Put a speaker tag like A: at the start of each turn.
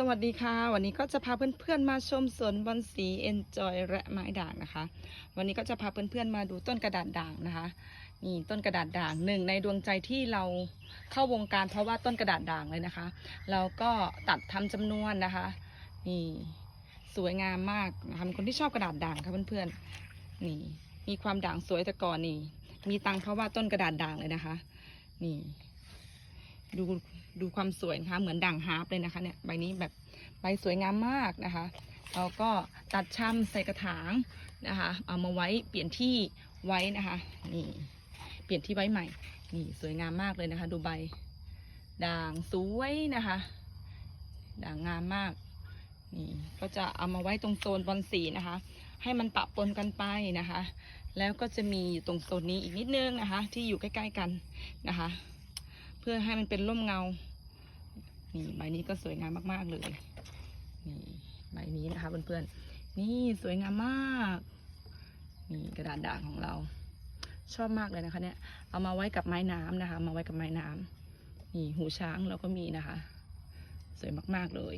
A: สวัสดีค่ะ วันนี้ก็จะพาเพื่อนๆมาชมสวนบอนสีเอนจอยและไม้ด่างนะคะ วันนี้ก็จะพาเพื่อนๆมาดูต้นกระดาษด่างนะคะนี่ต้นกระดาษด่างหนึ่งในดวงใจที่เราเข้าวงการเพราะว่าต้นกระดาษด่างเลยนะคะ เราก็ตัดทำจำนวนนะคะนี่สวยงามมากนะคะเป็นคนที่ชอบกระดาษด่างค่ะเพื่อนๆนี่มีความด่างสวยแต่ก่อนนี่ มีตังเพราะว่าต้นกระดาษด่างเลยนะคะ นี่ ดูดูความสวยนะคะเหมือนด่างฮาร์ปเลยนะคะเนี่ยใบนี้แบบใบสวยงามมากนะคะเราก็ตัดช่ำใส่กระถางนะคะเอามาไว้เปลี่ยนที่ไว้นะคะนี่เปลี่ยนที่ไว้ใหม่นี่สวยงามมากเลยนะคะ ดูใบด่างสวยนะคะ ด่างงามมากนี่ก็จะเอามาไว้ตรงโซนบอนสีนะคะ ให้มันปะปนกันไปนะคะ แล้วก็จะมีอยู่ตรงโซนนี้อีกนิดนึงนะคะ ที่อยู่ใกล้ ๆกันนะคะ พื่อให้มันเป็นร่มเงา นี่ใบนี้ก็สวยงามมากๆเลย นี่ใบนี้นะคะเพื่อนๆ นี่สวยงามมาก นี่กระดาษด่างของเรา ชอบมากเลยนะคะ เนี่ย เอามาไว้กับไม้น้ำนะคะ มาไว้กับไม้น้ำนี่หูช้างเราก็มีนะคะ สวยมากๆเลย